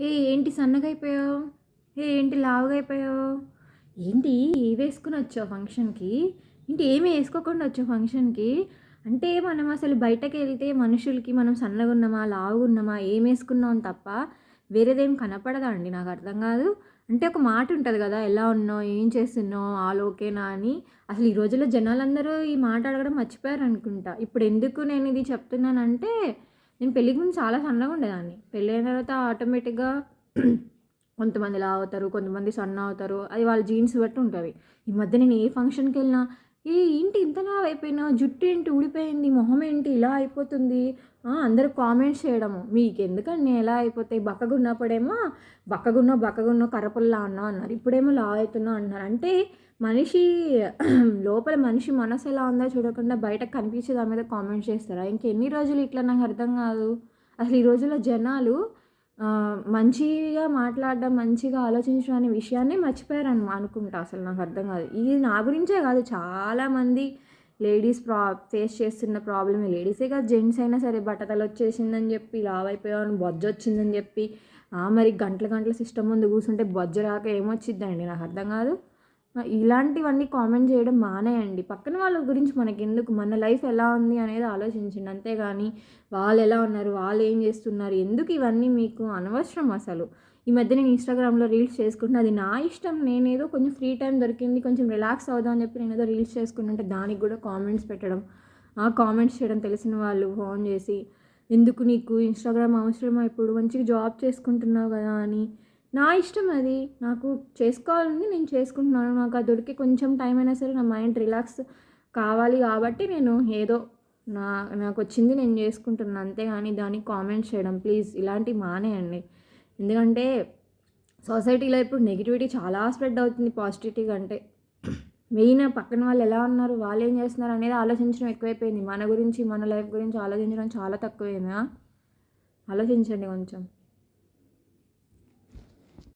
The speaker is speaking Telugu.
ఏ ఏంటి సన్నగా అయిపోయావు ఏ ఏంటి లావుగా అయిపోయావు ఏంటి ఏ వేసుకుని వచ్చావు ఫంక్షన్కి? ఏంటి ఏమి వేసుకోకుండా వచ్చావు ఫంక్షన్కి? అంటే మనం అసలు బయటకు వెళ్తే మనుషులకి మనం సన్నగా ఉన్నామా లావుగా ఉన్నామా ఏం వేసుకున్నాం తప్ప వేరేదేం కనపడదా అండి నాకు అర్థం కాదు. అంటే ఒక మాట ఉంటుంది కదా ఎలా ఉన్నావు ఏం చేస్తున్నావు ఆల్ ఓకేనా అని. అసలు ఈ రోజుల్లో జనాలందరూ ఈ మాట అడగడం మర్చిపోయారు అనుకుంటా ఇప్పుడు ఎందుకు నేను ఇది చెప్తున్నానంటే నేను పెళ్ళికి ముందు చాలా సన్నగా ఉండేదాన్ని. పెళ్ళి అయిన తర్వాత ఆటోమేటిక్గా కొంతమంది లా అవుతారు కొంతమంది సన్న అవుతారు. అది వాళ్ళ జీన్స్ బట్టి ఉంటుంది. ఈ మధ్య నేను ఏ ఫంక్షన్కి వెళ్ళినా ఏ ఏంటి ఇంతలా అయిపోయినా? జుట్టు ఏంటి ఊడిపోయింది? మొహం ఏంటి ఇలా అయిపోతుంది? అందరు అందరూ కామెంట్స్ చేయడము. మీకు ఎందుకండి ఎలా అయిపోతాయి బక్కగున్నప్పుడేమో బక్కగున్నో బక్కగున్నో కరపల్లా అన్నా అన్నారు. ఇప్పుడేమో లా అవుతున్నావు అన్నారు. అంటే మనిషి లోపల మనిషి మనసు ఎలా ఉందో చూడకుండా బయట కనిపించే దాని మీద కామెంట్స్ చేస్తారా? ఇంకెన్ని రోజులు ఇట్లా నాకు అర్థం కాదు. అసలు ఈ రోజుల్లో జనాలు మంచిగా మాట్లాడడం మంచిగా ఆలోచించడం అనే విషయాన్ని మర్చిపోయారని అనుకుంటా. అసలు నాకు అర్థం కాదు. ఇది నా గురించే కాదు. చాలామంది లేడీస్ ప్రా ఫేస్ చేస్తున్న ప్రాబ్లమే. లేడీసే కాదు జెంట్స్ అయినా సరే బట్టతలు వచ్చేసిందని చెప్పి లావ్ బొజ్జ వచ్చిందని చెప్పి మరి గంటల గంటల సిస్టమ్ ముందు కూర్చుంటే బొజ్జ రాక ఏమొచ్చిద్దండి? నాకు అర్థం కాదు. ఇలాంటివన్నీ కామెంట్ చేయడం మానేయండి. పక్కన వాళ్ళ గురించి మనకి ఎందుకు మన లైఫ్ ఎలా ఉంది అనేది ఆలోచించండి. అంతేగాని వాళ్ళు ఎలా ఉన్నారు? వాళ్ళు ఏం చేస్తున్నారు? ఎందుకు ఇవన్నీ మీకు అనవసరం అసలు? ఈ మధ్య నేను ఇన్స్టాగ్రామ్లో రీల్స్ చేసుకుంటున్నా. అది నా ఇష్టం. నేనేదో కొంచెం ఫ్రీ టైం దొరికింది. కొంచెం రిలాక్స్ అవుదాం అని చెప్పి నేను ఏదో రీల్స్ చేసుకుంటుంటే దానికి కూడా కామెంట్స్ పెట్టడం ఆ కామెంట్స్ చేయడం తెలిసిన వాళ్ళు ఫోన్ చేసి ఎందుకు నీకు ఇన్స్టాగ్రామ్ అవసరమా? ఇప్పుడు మంచిగా జాబ్ చేసుకుంటున్నావు కదా అని నా ఇష్టం అది. నాకు చేసుకోవాలని నేను చేసుకుంటున్నాను. నాకు ఆ దొరికి కొంచెం టైం అయినా సరే నా మైండ్ రిలాక్స్ కావాలి కాబట్టి నేను ఏదో నా నాకు వచ్చింది నేను చేసుకుంటున్నాను అంతేగాని దానికి కామెంట్ చేయడం ప్లీజ్ ఇలాంటివి మానేయండి. ఎందుకంటే సొసైటీలో ఇప్పుడు నెగిటివిటీ చాలా స్ప్రెడ్ అవుతుంది పాజిటివిటీ కంటే. మెయిన్ పక్కన వాళ్ళు ఎలా ఉన్నారు వాళ్ళు ఏం చేస్తున్నారు అనేది ఆలోచించడం ఎక్కువైపోయింది. మన గురించి మన లైఫ్ గురించి ఆలోచించడం చాలా తక్కువైందా? ఆలోచించండి కొంచెం.